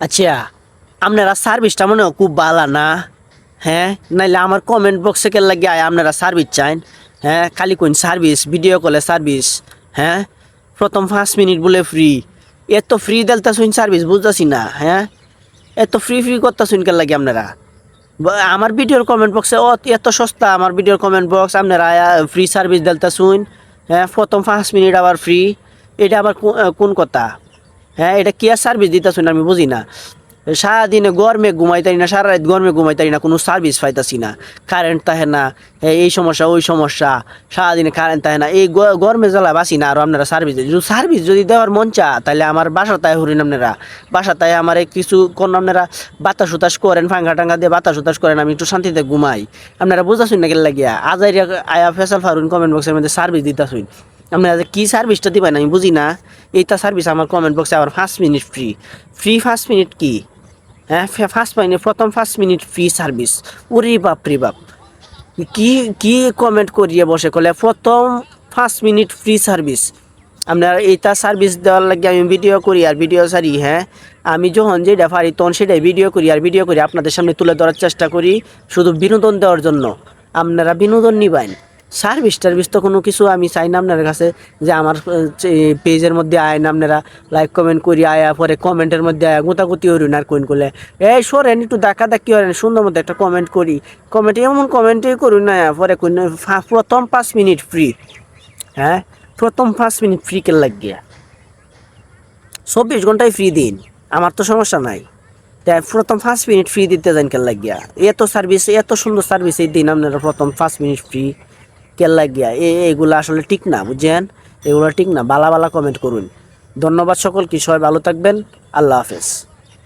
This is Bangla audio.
আচ্ছা আপনারা সার্ভিসটা মনে খুব ভালো না? হ্যাঁ নাইলে আমার কমেন্ট বক্সে কে লাগে আয়, আপনারা সার্ভিস চান হ্যাঁ খালি কোন সার্ভিস ভিডিও কলে সার্ভিস হ্যাঁ প্রথম পাঁচ মিনিট বলে ফ্রি এত ফ্রি দেলতা শুন সার্ভিস বুঝতেছি না। হ্যাঁ এত ফ্রি ফ্রি করতে শুন কে লাগে আপনারা? আমার ভিডিওর কমেন্ট বক্সে ও এত সস্তা আমার ভিডিওর কমেন্ট বক্স আপনারা ফ্রি সার্ভিস দেলতা শুন হ্যাঁ প্রথম পাঁচ মিনিট আবার ফ্রি এটা আবার কোন কথা? হ্যাঁ এটা কি আর সার্ভিস দিতেছুন আমি বুঝি না। সারাদিনে গরমে ঘুমাইতারি না সারা রাত গরমে ঘুমাইতারি না, কোনো সার্ভিস পাইতাছি না। কারেন্ট থাকে না, এই সমস্যা, ওই সমস্যা। সারাদিনে কারেন্ট থাকে না, এই গরমে জ্বালা বাসি না, আর আপনারা সার্ভিস যদি সার্ভিস যদি দেওয়ার মন চা তাহলে আমার বাসা তাই হরিন আপনারা। বাসা তাই আমার এই কিছু কোন আপনারা বাতাস উতাস করেন, ফাঙ্গা টাঙ্গা দিয়ে বাতাস উতাস করেন, আমি একটু শান্তিতে ঘুমাই। আপনারা বুঝাছুন না গেলে লাগিয়া? আজাই আয়া ফেসাল ফারুন কমেন্ট বক্সের মধ্যে সার্ভিস দিতাছুন। আপনারা কী সার্ভিসটা দিবেন আমি বুঝি না। এইটা সার্ভিস আমার কমেন্ট বক্সে আবার first minute free free first minute কি? হ্যাঁ ফার্স্ট মিনিট প্রথম ফার্স্ট মিনিট ফ্রি সার্ভিস উরি বাপ রে বাপ। কি কি কমেন্ট করিয়ে বসে কলে? প্রথম ফার্স্ট মিনিট ফ্রি সার্ভিস আপনার এইটা সার্ভিস দেওয়ার লাগে আমি ভিডিও করি আর ভিডিও সারি হ্যাঁ? আমি যখন যেটা পারি তখন সেটাই ভিডিও করি আর ভিডিও করি আপনাদের সামনে তুলে ধরার চেষ্টা করি শুধু বিনোদন দেওয়ার জন্য। আপনারা বিনোদন নিবেন। সার্ভিস টার্ভিস তো কোনো কিছু আমি চাই না আপনার কাছে, যে আমার পেজের মধ্যে আয় না আপনারা লাইক কমেন্ট করি, আয়া পরে কমেন্টের মধ্যে আয়া, গুতাগুতি হরুন আর কোন করলে এই সরেন, একটু দেখা দেখি হরেন, সুন্দর মতো একটা কমেন্ট করি। কমেন্ট এমন কমেন্টই করুন না, পরে কোন প্রথম পাঁচ মিনিট ফ্রি হ্যাঁ? প্রথম পাঁচ মিনিট ফ্রি কে লাগিয়া। চব্বিশ ঘন্টায় ফ্রি দিন, আমার তো সমস্যা নাই। তাই প্রথম পাঁচ মিনিট ফ্রি দিতে যান কেন লাগিয়া। এত সার্ভিস এত সুন্দর সার্ভিস এই দিন আপনারা প্রথম পাঁচ মিনিট ফ্রি কেন লাগিয়া, এ, এগুলো আসলে ঠিক না, বুঝছেন? এগুলো ঠিক না, বালা বালা কমেন্ট করুন। ধন্যবাদ সকল কি সবাই ভালো থাকবেন, আল্লাহ হাফেজ।